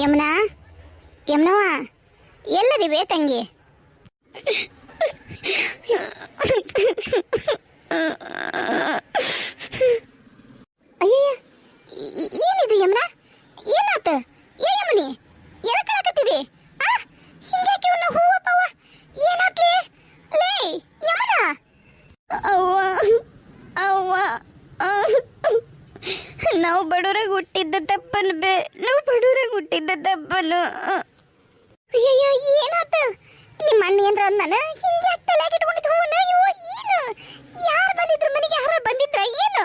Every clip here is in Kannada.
ಯಮುನಾ? ಯಮುನವ ಎಲ್ಲದಿವೆ ತಂಗಿ? ಅಯ್ಯಯ್ಯ ಏನಿದು ಯಮುನಾ? ಏನಾತ? ಏ ಯಮುನಿ ಆ ಲೇ ಅವ್ವ ಅವ್ವ, ನಾವು ಬಡವರಾಗ ಹುಟ್ಟಿದ್ದ ತಪ್ಪನ್ ಬೇ ಹುಟ್ಟಿದ್ದ ತಪ್ಪನು ಅಯ್ಯಯ್ಯೋ ಏನಾತ? ನಿಮ್ಮ ಅಣ್ಣ ಏನ್ರ ಅಂದನ? ಹಿಂಗೆ ತಲೆಗೆ ಇಟ್ಕೊಂಡಿದ್ದು ಹೂವನ ಇವ ಏನು? ಯಾರು ಬಂದಿದ್ರು ಮನೆಗೆ? ಯಾರು ಬಂದಿದ್ರ? ಏನು?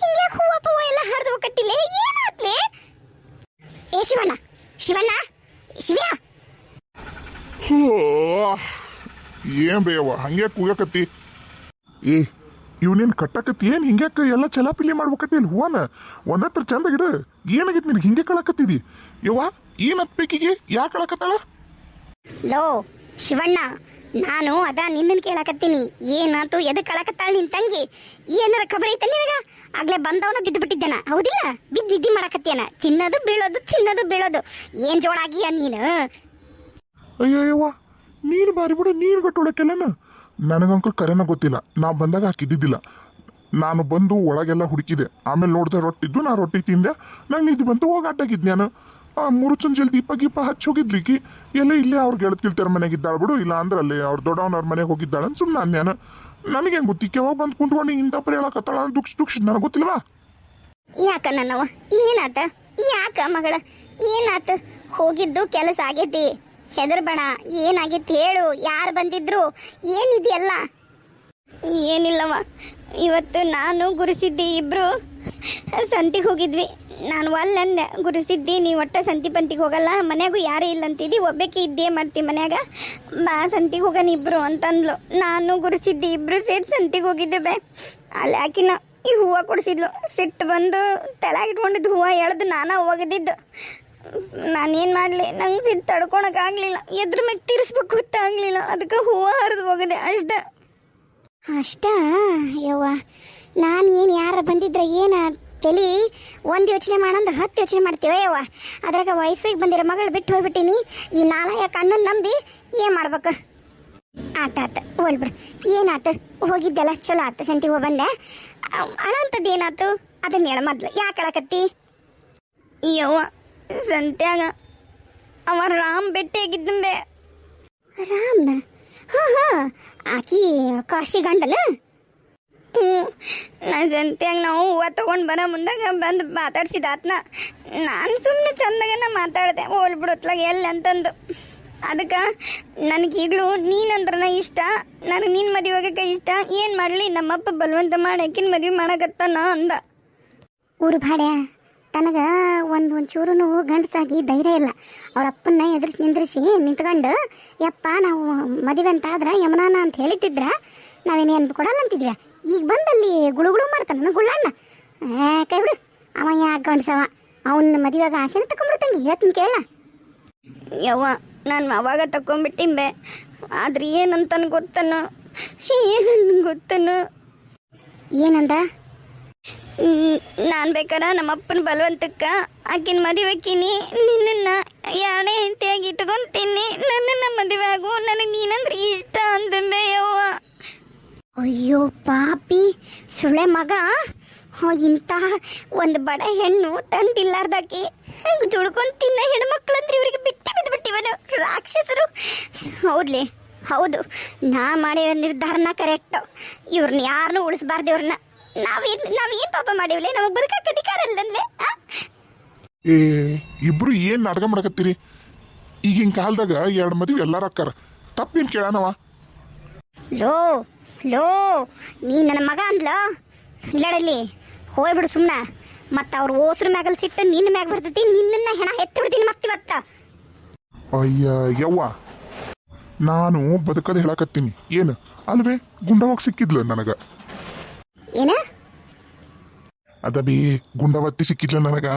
ಹಿಂಗೆ ಹೂವ ಪೂವ ಎಲ್ಲ ಹರಿದು ಕಟ್ಟಿಲೆ? ಏನಾತ್ಲೆ ಏ ಶಿವಣ್ಣ ಶಿವಣ್ಣ ಶಿವ್ಯ? ಹೋ, ಏನ್ ಬೇವ ಹಂಗೆ ಕೂಗಕತ್ತಿ. ಏ ಇವನೇನ್ ಕಟ್ಟಕತ್ತಿ? ಏನು ಹಿಂಗ್ಯಾಕ ಎಲ್ಲ ಚಲಾಪಿಲಿ ಮಾಡ್ಬೇಕತ್ತಿ ಇಲ್ಲಿ ಹೂವನ? ಒಂದತ್ರ ಚಂದ ಗಿಡ ಏನಾಗೈತಿ ನಿನಗೆ ಹಿಂಗೆ ಕಳಕತ್ತಿದಿ? ಯವ್ವ ಏನು ಹತ್ಬೇಕಿಗೆ ಯಾಕೆ ಕಳಕತ್ತಾಳ? ಲೋ ಶಿವಣ್ಣ ನಾನು ಅದ ನಿನ್ನನ್ನು ಕೇಳಕತ್ತೀನಿ. ಏನಾತು ಎದಕ್ಕೆ ಕಳಕತ್ತಾಳ ನಿನ್ ತಂಗಿ? ಏನಾರ ಖಬರ್ ಐತೆ ನಿನಗ? ಆಗ್ಲೇ ಬಂದವನ ಬಿದ್ದು ಬಿಟ್ಟಿದ್ದೇನ ಹೌದಿಲ್ಲ? ಬಿದ್ದು ನಿದ್ದೆ ಮಾಡಕತ್ತೇನ ತಿನ್ನೋದು ಬೀಳೋದು ತಿನ್ನೋದು ಬೀಳೋದು. ಏನ್ ಜೋಳಾಗಿಯ ನೀನು? ಅಯ್ಯೋ ಯವ್ವ ನೀನು ಬಾರಿ ಬಿಡು ನೀರು ಕಟ್ಟೋಳಕ್ಕೆಲ್ಲನ ನನಗಂಕರ್ ಕರೆನ ಗೊತ್ತಿಲ್ಲ. ನಾ ಬಂದಾಗ ಹಾಕಿದ್ದಿದ್ದಿಲ್ಲ. ನಾನು ಬಂದು ಒಳಗೆಲ್ಲ ಹುಡುಕಿದೆ. ಆಮೇಲೆ ನೋಡಿದೆ ರೊಟ್ಟಿದ್ದು ನಾ ರೊಟ್ಟಿ ತಿಂದೆ. ನಂಗೆ ನಿದ್ದೆ ಬಂತು, ಹೋಗಿ ಅಡ್ಡಾಗಿದ್ದು ನಾನು. ಆ ಮುರುಚನ್ ಜಲ್ ದೀಪ ಗೀಪ ಹಚ್ಚಿ ಹೋಗಿದ್ಲಿಕ್ಕಿ ಎಲ್ಲ ಇಲ್ಲೇ ಅವ್ರು ಗೆಳತಿಲ್ತಾರ ಮನೆಗೆ ಇದ್ದಾಳ ಬಿಡು. ಇಲ್ಲ ಅಂದ್ರೆ ಅಲ್ಲಿ ಅವ್ರ ದೊಡ್ಡವನವ್ರ ಮನೆಗೆ ಹೋಗಿದ್ದಾಳ ಅಂತ ಸುಮ್ಮನೆ ಅಂದ್ಯಾನ ನನಗೆ ಹೆಂಗೆ ಗೊತ್ತಿ? ಯಾವಾಗ ಬಂದು ಕುಂತ್ಕೊಂಡು ಇಂಥ ಪರಿ ಹೇಳಕತ್ತಾಳ ದುಃಖ ದುಃಖ ನನಗೆ ಗೊತ್ತಿಲ್ವಾ? ಯಾಕ ನನ್ನವ ಏನಾತ? ಯಾಕ ಮಗಳ? ಏನಾತ? ಹೋಗಿದ್ದು ಕೆಲಸ ಆಗೈತಿ. ಹೆದರ್ಬೇಡ. ಏನಾಗಿತ್ತು ಹೇಳು. ಯಾರು ಬಂದಿದ್ರು? ಏನಿದೆಯಲ್ಲ? ಏನಿಲ್ಲವ ಇವತ್ತು ನಾನು ಗುರುಸಿದ್ದಿ ಇಬ್ಬರು ಸಂತಿಗೆ ಹೋಗಿದ್ವಿ. ನಾನು ಅಲ್ಲಂದೆ ಗುರುಸಿದ್ದಿ ನೀವು ಒಟ್ಟ ಸಂತಿ ಪಂತಿಗೆ ಹೋಗಲ್ಲ. ಮನೆಗೂ ಯಾರೂ ಇಲ್ಲ ಅಂತಿದ್ದಿ ಒಬ್ಬಕ್ಕೆ ಇದ್ದೇ ಮಾಡ್ತಿ ಮನ್ಯಾಗ. ಬಾ ಸಂತಿಗೆ ಹೋಗೋಣ ಇಬ್ಬರು ಅಂತಂದ್ಲು. ನಾನು ಗುರುಸಿದ್ದಿ ಇಬ್ಬರು ಸೇರಿ ಸಂತಿಗೆ ಹೋಗಿದ್ದೆ ಬೇ. ಅಲ್ಲಿ ಆಕಿನ ಈ ಹೂವು ಕೊಡಿಸಿದ್ಲು. ಸಿಟ್ಟು ಬಂದು ತಲೆ ಇಟ್ಕೊಂಡಿದ್ದು ಹೂವು ಎಳೆದು ನಾನು ಹೋಗದಿದ್ದು. ನಾನೇನು ಮಾಡಲಿ? ನಂಗೆ ಸಿಟ್ಟು ತಡ್ಕೊಳಕ್ಕಾಗಲಿಲ್ಲ ಎದ್ರ ಮ್ಯಾಗ ತೀರಿಸ್ಬೇಕು ಗೊತ್ತಾಗಲಿಲ್ಲ ಅದಕ್ಕೆ ಹೂವು ಹರಿದು ಹೋಗದೆ ಅಷ್ಟೇ. ಅಷ್ಟ? ಯವ್ವ ನಾನು ಏನು ಯಾರ ಬಂದಿದ್ರೆ ಏನ ತಲಿ? ಒಂದು ಯೋಚನೆ ಮಾಡಂದ್ರೆ ಹತ್ತು ಯೋಚನೆ ಮಾಡ್ತೀವ ಯವ್ವ? ಅದ್ರಾಗ ವಯಸ್ಸಿಗೆ ಬಂದಿರೋ ಮಗಳು ಬಿಟ್ಟು ಹೋಗ್ಬಿಟ್ಟಿನಿ. ಈ ನಾಲಯ ಕಣ್ಣು ನಂಬಿ ಏನು ಮಾಡ್ಬೇಕು? ಆತ ಆತ ಹೋಲ್ ಬಿಡು. ಏನಾತು? ಹೋಗಿದ್ದೆಲ್ಲ ಚಲೋ ಆತು ಸಂತಿಗೆ ಹೋಗಿ ಬಂದೆ. ಅಳಂತದ್ದು ಏನಾತು? ಅದನ್ನ ಹೇಳ ಮೊದ್ಲು. ಯಾಕೆ ಅಳಕತ್ತಿ? ಯವ್ವ ಸಂತ್ಯಾಗ ಅವ ರಾಮ್ ಭೇಟಿಯಾಗಿದ್ದಂಬೆ ರಾಮ್ನ? ಹಾ ಹಾ. ಆಕಿ ಕಾಶಿ ಗಂಡನ? ಹ್ಞೂ ನಾ ಜಂತ್ಯಾಗ ನಾವು ಹೂವು ತಗೊಂಡು ಬರೋ ಮುಂದಾಗ ಬಂದು ಮಾತಾಡ್ಸಿದ ಆತ್ನ. ನಾನು ಸುಮ್ಮನೆ ಚಂದಾಗನ ಮಾತಾಡಿದೆ, ಹೋಲ್ ಬಿಡುತ್ತಲಾಗ ಎಲ್ಲಿ ಅಂತಂದು. ಅದಕ್ಕೆ ನನಗೀಗಲೂ ನೀನಂದ್ರನ ಇಷ್ಟ, ನನಗೆ ನೀನು ಮದುವೆ ಆಗಕ್ಕೆ ಇಷ್ಟ, ಏನು ಮಾಡಲಿ? ನಮ್ಮಪ್ಪ ಬಲವಂತ ಮಾಡಿ ಆಕಿನ ಮದುವೆ ಮಾಡಕತ್ತಾನ ಅಂದ. ಊರು ಭಾಡ್ಯ ತನಗ ಒಂದು ಒಂಚೂರು ಗಂಡಸಾಗಿ ಧೈರ್ಯ ಇಲ್ಲ. ಅವ್ರ ಅಪ್ಪನ್ನ ಎದುರಿಸಿ ನಿಂದ್ರಿಸಿ ನಿಂತ್ಕೊಂಡು ಯಪ್ಪ ನಾವು ಮದುವೆ ಅಂತ ಆದ್ರೆ ಯಮನಾನ ಅಂತ ಹೇಳಿತಿದ್ರ ನಾವೇನೇನು ಕೊಡಲ್ಲ ಅಂತಿದ್ವಿ. ಈಗ ಬಂದಲ್ಲಿ ಗುಳುಗುಳು ಮಾಡ್ತಾನ ಗುಳ್ಳಣ್ಣ. ಏ ಕೈ ಬಿಡು. ಅವ ಯಾಕೆ ಗಂಡಸವ? ಅವನ ಮದುವೆಗ ಆಸೆನ ತಗೊಂಡ್ಬಿಡ್ತಂಗೆ ಹೇಳ್ತೀನಿ ಕೇಳ. ಯವ್ವ ನಾನು ಅವಾಗ ತಕೊಂಡ್ಬಿಟ್ಟಿಂಬೆ. ಆದ್ರೆ ಏನಂತ ಗೊತ್ತನು? ಏನಂತ ಗೊತ್ತನು? ಏನಂದ? ನಾನು ಬೇಕಾರ ನಮ್ಮಪ್ಪನ ಬಲವಂತಕ್ಕ, ಆಕಿನ ಮದುವೆ ಆಕಿನಿ ನಿನ್ನನ್ನ ಯಾಣೆ ಹೆಂಡತಿಯಾಗಿ ತಿನ್ನಿ ನನ್ನನ್ನ ಮದುವೆ ಆಗು, ನನಗೆ ನೀನಂದ್ರೆ ಇಷ್ಟ ಅಂದೆ ಯವ್ವ. ಅಯ್ಯೋ ಪಾಪಿ ಸುಳೆ ಮಗ. ಇಂಥ ಒಂದು ಬಡ ಹೆಣ್ಣು ತಂದಿಲ್ಲಾರ್ದಾಕಿ ದುಡ್ಕೊಂಡು ತಿನ್ನ ಹೆಣ್ಮಕ್ಳಂದ್ರೆ ಇವರಿಗೆ ಬಿಟ್ಟು ಬಿದ್ದು ಬಿಟ್ಟಿವನು ರಾಕ್ಷಸರು. ಹೌದ್ಲಿ, ಹೌದು, ನಾ ಮಾಡಿರೋ ನಿರ್ಧಾರನ ಕರೆಕ್ಟು ಇವ್ರನ್ನ ಯಾರನ್ನೂ ಉಳಿಸ್ಬಾರ್ದು ಇವ್ರನ್ನ ನಾವೇನು ನಾವೇನು ಪಾಪ ಮಾಡಿವ್ಲೆ? ನಮಗೆ ಬದುಕಕ್ಕೆ ಅಧಿಕಾರ? ಏ ಇಬ್ರು ಏನ್ ನಾಟಕ ಮಾಡಕತ್ತೀರಿ? ಈಗಿನ ಕಾಲದಾಗ ಎರಡು ಮದುವೆ ಎಲ್ಲಾರು ಅಕ್ಕಾರ ತಪ್ಪೇನ್ ಕೇಳಾನವ ಲೋ ಲೋ ನೀ ನನ್ನ ಮಗ ಅಂದ್ಲ? ಇಲ್ಲಡಲ್ಲಿ ಹೋಗ್ಬಿಡು ಸುಮ್ಮನೆ ಮತ್ತು ಅವ್ರ ಓಸ್ರ ಮ್ಯಾಗಲ್ ಸಿಟ್ಟು ನಿನ್ನ ಮ್ಯಾಗ ಬರ್ತೈತಿ ನಿನ್ನ ಹೆಣ ಎತ್ತಿ ಬಿಡ್ತೀನಿ ಮತ್ತಿವತ್ತ ಅಯ್ಯ ಯವ್ವ. ನಾನು ಬದುಕದ ಹೇಳಕತ್ತೀನಿ. ಏನು ಅಲ್ವೇ? ಗುಂಡವಾಗ ಸಿಕ್ಕಿದ್ಲು ನನಗ. ಏನ? ಅದ ಬಿ ಗುಂಡವತ್ತಿ ಸಿಕ್ಕಿದ್ಲ ನನಗ.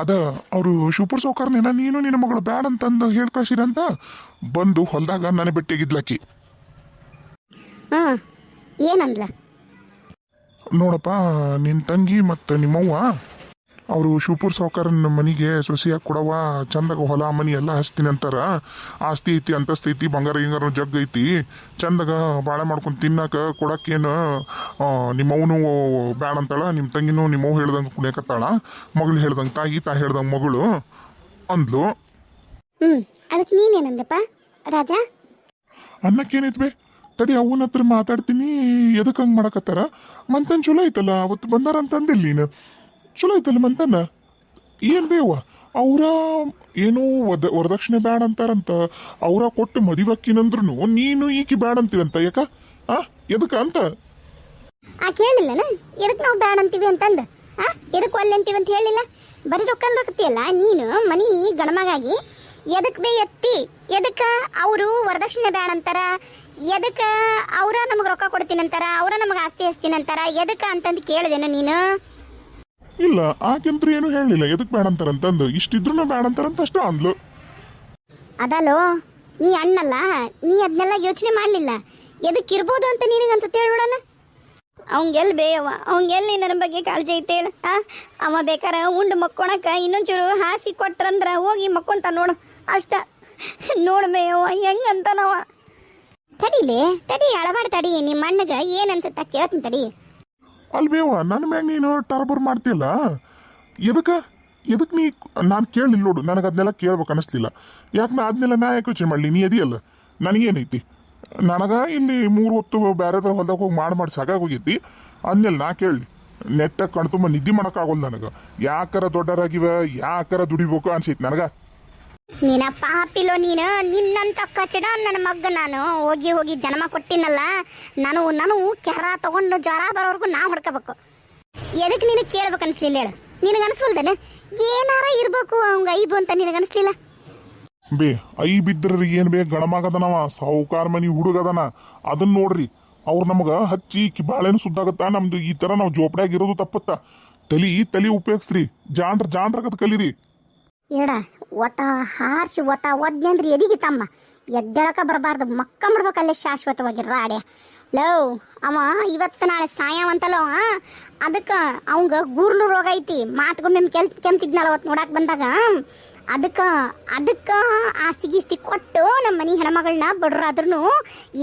ಅದ ಅವರು ಶಿವಪುರ ಸೌಕರ್ನೇನ ನೀನು ನಿನ್ನ ಮಗಳು ಬ್ಯಾಡ ಅಂತಂದು ಹೇಳ್ ಕಳ್ಸಿರಂತ ಬಂದು ಹೊಲ್ದಾಗ ನನಗೆ ಭೇಟಿಯಾಗಿದ್ಲಾಕಿ ಹ್ಞೂ ಏನಂದ್ಲ? ನೋಡಪ್ಪ ನಿನ್ನ ತಂಗಿ ಮತ್ತು ನಿಮ್ಮವ್ವ ಅವರು ಶಿವಪುರ ಸಾವುಕಾರನ ಮನೆಗೆ ಸೊಸೆಯಾಗಿ ಕೊಡವ ಚಂದಾಗ ಹೊಲ ಮನಿ ಎಲ್ಲ ಹಚ್ತೀನಿ ಅಂತಾರ. ಆಸ್ತಿ ಐತಿ ಅಂತಸ್ತಿ ಐತಿ ಬಂಗಾರ ಗಿಂಗಾರ ಜಗ್ ಐತಿ. ಚಂದಾಗ ಬಾಳೆ ಮಾಡ್ಕೊಂಡು ತಿನ್ನಕ ಕೊಡಕ್ಕೇನು ನಿಮ್ಮವನು ಬ್ಯಾಡ ಅಂತಾಳ ನಿಮ್ಮ ತಂಗಿನೂ ನಿಮ್ಮವ್ ಹೇಳ್ದಂಗೆ ಕುಣಿಯಕತ್ತಾಳ. ಮಗಳು ಹೇಳ್ದಂಗೆ ತಾಯಿ ತಾ ಹೇಳ್ದಂಗೆ ಮಗಳು ಅಂದ್ಲು. ಹ್ಞೂ ಅದಕ್ಕೆ ನೀನೇನಂದಪ್ಪ ರಾಜ? ಅನ್ನಕ್ಕೇನೈತ್ ಬೇ? ತಡಿ ಅವನ ಹತ್ರ ಮಾತಾಡ್ತೀನಿ ಎದಕ್ಕೆ ಹಂಗೆ ಮಾಡಕತ್ತಾರ? ಮಂತನ್ ಚಲೋ ಐತಲ್ಲ ಅವತ್ತು ಬಂದಾರ ಅಂತಂದಿಲ್ಲ ನೀನು. ಚಲೋ ಐತಲ್ಲ ಮಂತನ್ನ ಏನು ಬೇವ ಅವರ ಏನೋ ವದ, ವರದಕ್ಷಿಣೆ ಬ್ಯಾಡ ಅಂತಾರಂತ. ಅವರ ಕೊಟ್ಟು ಮದಿವಕ್ಕಿನಂದ್ರು ನೀನು ಈಕಿ ಬ್ಯಾಡ ಅಂತೀವಂತ ಯಾಕ ಆ? ಎದಕ್ಕೆ ಅಂತ? ಆ ಕೇಳಿಲ್ಲನ? ಎದಕ್ಕೆ ನಾವು ಬ್ಯಾಡ ಅಂತೀವಿ ಅಂತಂದ? ಆ? ಎದಕ್ಕೆ ಒಲ್ಲೆ ಅಂತೀವಿ ಅಂತ ಹೇಳಿಲ್ಲ? ಬರೀ ರೊಕ್ಕ ರೊಕ್ಕತಿಯಲ್ಲ, ನೀನು, ಮನಿ, ಗಣಮಗಾಗಿ ಎದಕ್ಕೆ ಬೇ ಎತ್ತಿ, ಎದಕ್ಕೆ ಅವರು ವರದಕ್ಷಿಣೆ ಬ್ಯಾಡ ಅಂತಾರ, ಎದಕ್ಕೆ ಅವರ ನಮಗೆ ರೊಕ್ಕ ಕೊಡ್ತೀನಿ ಅಂತಾರ ಅವರ ನಮಗೆ ಆಸ್ತಿ ಹಸ್ತೀನಂತಾರ, ಎದಕ್ಕೆ ಅಂತಂದು ಕೇಳಿದೆನ ನೀನು? ಇಲ್ಲ ಆಕೆಂತ್ರ ಏನು ಹೇಳಲಿಲ್ಲ. ಎದಕ್ ಬ್ಯಾಡ ಅಂತಾರಂತಂದು ಇಷ್ಟಿದ್ರು ಬೇಡ ಅಂತಾರಂತ ಅಷ್ಟೇ ಅಂದ್ಲು. ಅದಲ್ಲೋ, ನೀ ಅಣ್ಣಲ್ಲ, ನೀ ಅದನ್ನೆಲ್ಲ ಯೋಚನೆ ಮಾಡಲಿಲ್ಲ. ಎದಕ್ಕೆ ಇರ್ಬೋದು ಅಂತ ನಿನಗೆ ಅನ್ಸುತ್ತೆ ಹೇಳ್ಬಿಡಣ ಅವಂಗೆಲ್ ಬೇಯವ ಅವಂಗೆಲ್ಲಿ ನನ್ನ ಬಗ್ಗೆ ಕಾಳಜಿ ಐತೆ ಹೇಳ ಅವ ಬೇಕಾರ ಉಂಡು ಮಕ್ಕೊಳಕ ಇನ್ನೊಂಚೂರು ಹಾಸಿ ಕೊಟ್ರಂದ್ರ ಹೋಗಿ ಮಕ್ಕೊಂತ ನೋಡು. ಅಷ್ಟ. ನೋಡು ಬೇಯವ್ವ ಹೆಂಗಂತನವ. ತಡಿಲೇ, ತಡಿ, ಅಳಬಾಡ ತಡಿ. ನಿಮ್ಮ ಅಣ್ಣಗ ಏನು ಅನ್ಸುತ್ತ ಕೇಳ್ತೀನಿ ತಡಿ. ಅಲ್ಬೇವ ನನ್ನ ಮ್ಯಾಗ ನೀನು ಟರ್ಬರ್ ಮಾಡ್ತಿಲ್ಲ ಎದಕ್ಕೆ? ಎದಕ್ಕೆ ನೀ ನಾನು ಕೇಳಲಿಲ್ಲ ನೋಡು, ನನಗೆ ಅದನ್ನೆಲ್ಲ ಕೇಳ್ಬೇಕು ಅನಿಸ್ಲಿಲ್ಲ. ಯಾಕೆ ನಾ ಅದನ್ನೆಲ್ಲ ನಾ ಯಾಕೆ ಯೋಚನೆ ಮಾಡಲಿ? ನೀ ಅದಿಯಲ್ಲ ನನಗೇನೈತಿ? ನನಗೆ ಇಲ್ಲಿ ಮೂರು ಹೊತ್ತು ಬೇರೆದ್ರ ಹೊಲ್ದಾಗ ಹೋಗಿ ಮಾಡಿ ಮಾಡಿ ಸಾಕಾಗೋಗೈತಿ. ಅದನ್ನೆಲ್ಲ ನಾ ಕೇಳಲಿ. ನೆಟ್ಟಾಗ ಕಣ್ತುಂಬ ನಿದ್ದೆ ಮಾಡೋಕ್ಕಾಗೋಲ್ಲ ನನಗೆ. ಯಾಕರ ದೊಡ್ಡರಾಗಿವ, ಯಾಕರ ದುಡಿಬೇಕು ಅನ್ಸೈತಿ ನನಗೆ. ನೀನ ಪಾಪಿಲೋ ನೀನು, ನಿನ್ನಂತ ಕಚಡ ನನ್ನ ಮಗ್ಗ ನಾನು. ಹೋಗಿ ಹೋಗಿ ಜನ್ಮ ಕೊಟ್ಟಿನಲ್ಲ, ನಾನು ನಾನು ಕೆರ ತಗೊಂಡು ಜ್ವರ ಬರೋವರೆಗೂ ನಾ ಹೊಡ್ಕೋಬೇಕು. ಎದಕ್ಕೆ ನಿನಗೆ ಕೇಳ್ಬೇಕು ಅನ್ಸ್ಲಿಲ್ಲ ಹೇಳು. ನಿನಗೆ ಅನ್ಸ್ವಲ್ದೇನೆ? ಏನಾರ ಇರ್ಬೇಕು ಅವಂಗ ಐಬು ಅಂತ ನಿನಗೆ ಅನ್ಸ್ಲಿಲ್ಲ? ಬೇ, ಐ ಬಿದ್ದ್ರ ಏನ್ ಬೇ ಗಣಮಾಗದನವ? ಸಾಹುಕಾರ ಮನಿ ಹುಡುಗದನ? ಅದನ್ನ ನೋಡ್ರಿ. ಅವ್ರು ನಮಗ ಹಚ್ಚಿ ಬಾಳೆನು ಸುದ್ದಾಗತ್ತ? ನಮ್ದು ಈ ತರ ನಾವು ಜೋಪಡ್ಯಾಗ ಇರೋದು ತಪ್ಪತ್ತ? ತಲಿ ತಲಿ ಉಪಯೋಗಿಸ್ರಿ. ಜಾಂಡ್ರ ಜಾಂಡ್ರಗತ್ ಕಲೀರಿ. ಏಡ ಒತ ಹಾರ್ಸಿ ಒತ ಒದ್ದೆ ಅಂದ್ರೆ ಎದಿಗೆ ತಮ್ಮ. ಎದ್ದೇಳಕ ಬರಬಾರ್ದು. ಮಕ್ಕ ಮಾಡ್ಬೇಕಲ್ಲೇ ಶಾಶ್ವತವಾಗಿ ರಾಡೆ. ಲವ್ ಅವ ಇವತ್ತು ನಾಳೆ ಸಾಯವಂತಲ್ಲ ಅದಕ್ಕೆ ಅವಂಗ ಗೂರ್ಲು ರೋಗ ಐತಿ. ಮಾತ್ಗೊಮ್ಮೆ ಕೆಲ್ ಕೆಮ್ತಿದ್ನಲ್ಲ ಅವತ್ತು ನೋಡಕ್ ಬಂದಾಗ ಅದಕ್ಕೆ ಅದಕ್ಕೆ ಆಸ್ತಿ ಗೀಸ್ತಿ ಕೊಟ್ಟು ನಮ್ಮ ಮನೆ ಹೆಣ್ಮಗಳನ್ನ ಬಡ್ರಾದ್ರೂ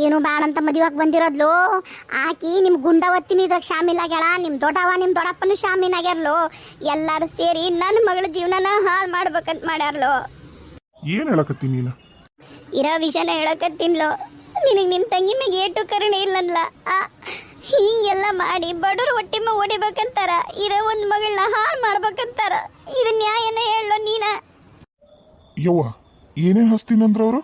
ಏನು ಅಂತ ಮದುವಾಗಿ ಬಂದಿರೋದ್ಲು. ಆಕಿ ನಿಮ್ಮ ಗುಂಡವತ್ತಿನ ಇದ್ರಾಗ ಶಾಮೀಲಾಗ್ಯಾಳ ನಿಮ್ಮ ದೊಡ್ಡವ ನಿಮ್ಮ ದೊಡ್ಡಪ್ಪನೂ ಶಾಮೀನಾಗ್ಯಾರ್ಲೋ ಎಲ್ಲರೂ ಸೇರಿ ನನ್ನ ಮಗಳ ಜೀವನನ ಹಾಳು ಮಾಡ್ಬೇಕಂತ ಮಾಡ್ಯಾರ್ಲು. ಏನ್ ಹೇಳಕತ್ತೀನಿ ನೀನು? ಇರೋ ವಿಷಯನ ಹೇಳಕತ್ತೀನ್ಲೋ. ನಿನಗೆ ನಿಮ್ಮ ತಂಗಿ ಮ್ಯಾಗ ಏಟು ಕರುಣೆ ಇಲ್ಲನ್ಲ. ಆ ಹಿಂಗೆಲ್ಲ ಮಾಡಿ ಬಡವ್ರ ಹೊಟ್ಟೆ ಮ್ಯಾಗ ಹೊಡಿಬೇಕಂತಾರ ಇರೋ ಒಂದು ಮಗಳನ್ನ ಹಾಳು ಮಾಡ್ಬೇಕಂತಾರ. ಇದು ನ್ಯಾಯನ ಹೇಳೋ ನೀನ. ಯವ್ವ ಹಸ್ತೀನಿ ಹಸ್ತೀನಂದ್ರ ಅವರು?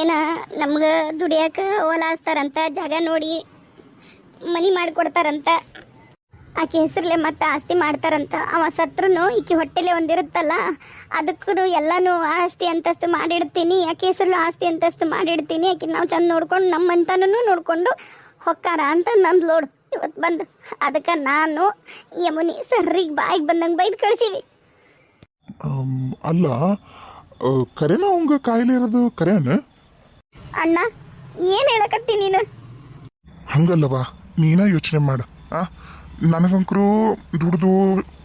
ಏನ ನಮ್ಗೆ ದುಡಿಯಾಕ ಹೊಲ ಹಸ್ತಾರಂತ ಜಾಗ ನೋಡಿ ಮನಿ ಮಾಡಿಕೊಡ್ತಾರಂತ. ಆಕೆ ಹೆಸರಲ್ಲೇ ಮತ್ತೆ ಆಸ್ತಿ ಮಾಡ್ತಾರಂತ. ಅವ ಸತ್ರನು ಈಕೆ ಹೊಟ್ಟೆಲೆ ಒಂದಿರುತ್ತಲ್ಲ ಅದಕ್ಕೂ ಎಲ್ಲಾನು ಆಸ್ತಿ ಅಂತಸ್ತು ಮಾಡಿಡ್ತೀನಿ ಆಕೆ ಹೆಸರಲ್ಲೂ ಆಸ್ತಿ ಅಂತಸ್ತು ಮಾಡಿಡ್ತೀನಿ ಆಕೆ ನಾವು ಚಂದ ನೋಡ್ಕೊಂಡು ನಮ್ಮಂತನೂ ನೋಡ್ಕೊಂಡು ಹೊಕ್ಕಾರ ಅಂತ ನಂದು ಲೋಡ್. ಇವತ್ತು ಬಂದು ಅದಕ್ಕೆ ನಾನು ಯಮುನಿ ಸರ್ರಿಗೆ ಬಾಯಿಗೆ ಬಂದಂಗೆ ಬೈದು ಕಳ್ಸಿವಿ. ಅಲ್ಲ ಕರೆನ ಅವಂಗ ಕಾಯಿಲೆ ಇರೋದು? ಕರೆನ? ಅಣ್ಣ ಏನು ಹೇಳಕತ್ತಿ ನೀನು? ಹಂಗಲ್ಲವಾ ನೀನ ಯೋಚನೆ ಮಾಡ. ಆ ನನಗಂಕರು ದುಡ್ದು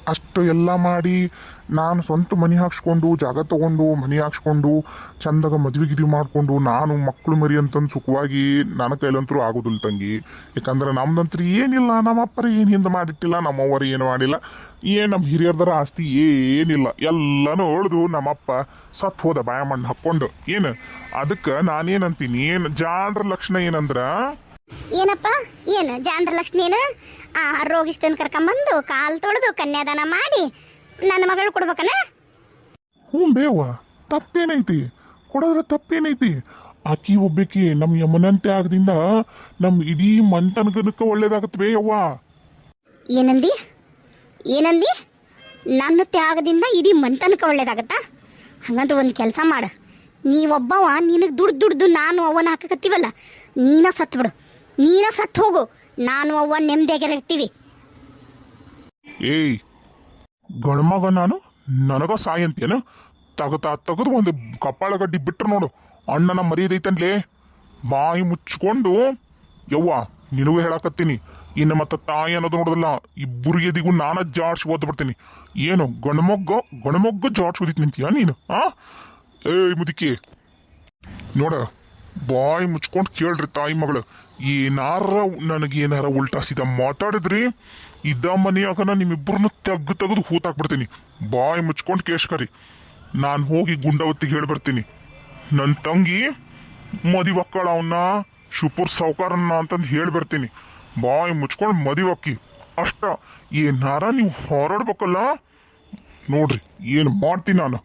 ಅಷ್ಟು ಎಲ್ಲ ಮಾಡಿ ನಾನು ಸ್ವಂತ ಮನೆ ಹಾಕ್ಸ್ಕೊಂಡು, ಜಾಗ ತಗೊಂಡು, ಮನೆ ಹಾಕ್ಸ್ಕೊಂಡು, ಚಂದಾಗ ಮದ್ವೆ ಗಿದ್ವಿ ಮಾಡಿಕೊಂಡು, ನಾನು ಮಕ್ಕಳು ಮರಿ ಅಂತಂದು ಸುಖವಾಗಿ ನನ್ನ ಕೈಲಂತರೂ ಆಗೋದಿಲ್ಲ ತಂಗಿ. ಯಾಕಂದ್ರೆ ನಮ್ದಂತ್ರಿ ಏನಿಲ್ಲ ನಮ್ಮ ಅಪ್ಪರ ಏನು ಹಿಂದೆ ಮಾಡಿಟ್ಟಿಲ್ಲ, ನಮ್ಮವ್ವರು ಏನು ಮಾಡಿಲ್ಲ, ಏನು ನಮ್ಮ ಹಿರಿಯರ್ದರ ಆಸ್ತಿ ಏನಿಲ್ಲ. ಎಲ್ಲನೂ ಹೊಡೆದು ನಮ್ಮಪ್ಪ ಸತ್ ಹೋದ ಬಾಯ ಮಣ್ಣು ಹಾಕ್ಕೊಂಡು. ಏನು? ಅದಕ್ಕೆ ನಾನೇನಂತೀನಿ? ಏನು? ಜಾಣರ ಲಕ್ಷಣ ಏನಂದ್ರ ಏನಪ್ಪ? ಏನು ಜಾನರ ಲಕ್ಷ್ಮಿ ಏನು? ಆ ರೋಗಿಷ್ಟನ್ ಕರ್ಕೊಂಬಂದು ಕಾಲು ತೊಳೆದು ಕನ್ಯಾದಾನ ಮಾಡಿ ನನ್ನ ಮಗಳು ಕೊಡ್ಬೇಕನ? ಹ್ಞೂ ಬೇವ ತಪ್ಪೇನೈತಿ ಕೊಡೋದ್ರ ತಪ್ಪೇನೈತಿ. ಆಕಿ ಒಬ್ಬಾಕಿ ನಮ್ಮ ಯಮನಂತೆ ಆಗದಿಂದ ನಮ್ಮ ಇಡೀ ಮಂತನಗನಕ್ಕೆ ಒಳ್ಳೇದಾಗತ್ತೆ ಬೇ ಯವ್ವ. ಏನಂದಿ? ಏನಂದಿ? ನನ್ನ ತ್ಯಾಗದಿಂದ ಇಡೀ ಮಂತನಕ್ಕೆ ಒಳ್ಳೇದಾಗತ್ತಾ? ಹಂಗಂದ್ರೆ ಒಂದು ಕೆಲಸ ಮಾಡು. ನೀವೊಬ್ಬವ ನಿನಗೆ ದುಡ್ಡು ದುಡ್ದು ನಾನು ಅವನ ಹಾಕಕತ್ತೀವಲ್ಲ ನೀನ ಸತ್ತು ಬಿಡು ನೀನ ಸತ್ತು ಹೋಗು. ನಾನು ಅವ್ವ ನೆಮ್ಮದಿಯಾಗಿರ್ತೀವಿ ಏಯ್ ಗಣಮಗ ನಾನು? ನನಗ ಸಾಯಂತೇನು ತಗತ ತೆಗೆದು ಒಂದು ಕಪ್ಪಾಳ ಗಡ್ಡಿ ಬಿಟ್ರು ನೋಡು. ಅಣ್ಣನ ಮರ್ಯಾದೈತನ್ಲೇ ಬಾಯಿ ಮುಚ್ಕೊಂಡು, ಯವ್ವ, ನಿನಗೂ ಹೇಳಕತ್ತೀನಿ. ಇನ್ನು ಮತ್ತೆ ತಾಯಿ ಅನ್ನೋದು ನೋಡೋದಲ್ಲ, ಇಬ್ಬರು ಎದಿಗೂ ನಾನ ಜಾಡ್ಸಿ ಓದ್ ಬಿಡ್ತೀನಿ. ಏನು ಗಣಮೊಗ್ಗ ಗಣಮೊಗ್ಗ ಜಾಡ್ಸಿ ಓದಿತ್ ನಿಂತೀಯ ನೀನು, ಆ? ಏಯ್ ಮುದುಕಿ. ನೋಡ ಬಾಯಿ ಮುಚ್ಕೊಂಡು ಕೇಳ್ರಿ ತಾಯಿ ಮಗಳು, ಏನಾರ ನನಗೆ ಏನಾರ ಉಲ್ಟಾ ಸೀದಾ ಮಾತಾಡಿದ್ರಿ ಇದ್ದ ಮನೆಯಾಗನ ನಿಮ್ಮಿಬ್ಬರನ್ನ ತೆಗ್ದು ತೆಗೆದು ಹೂತಾಕ್ಬಿಡ್ತೀನಿ ಬಾಯಿ ಮುಚ್ಕೊಂಡು ಕೇಶ್ಕರಿ ನಾನು ಹೋಗಿ ಗುಂಡವತ್ತಿಗೆ ಹೇಳಿ ಬರ್ತೀನಿ ನನ್ನ ತಂಗಿ ಮದಿವಕ್ಕಳ ಅವನ್ನ ಶುಪುರ್ ಸಾವ್ಕಾರನ್ನ ಅಂತಂದು ಹೇಳಿ ಬರ್ತೀನಿ ಬಾಯಿ ಮುಚ್ಕೊಂಡು ಮದಿವಕ್ಕಿ ಅಷ್ಟ, ಏನಾರ ನೀವು ಹೊರಡ್ಬೇಕಲ್ಲ? ನೋಡ್ರಿ, ಏನು ಮಾಡ್ತೀನಿ ನಾನು?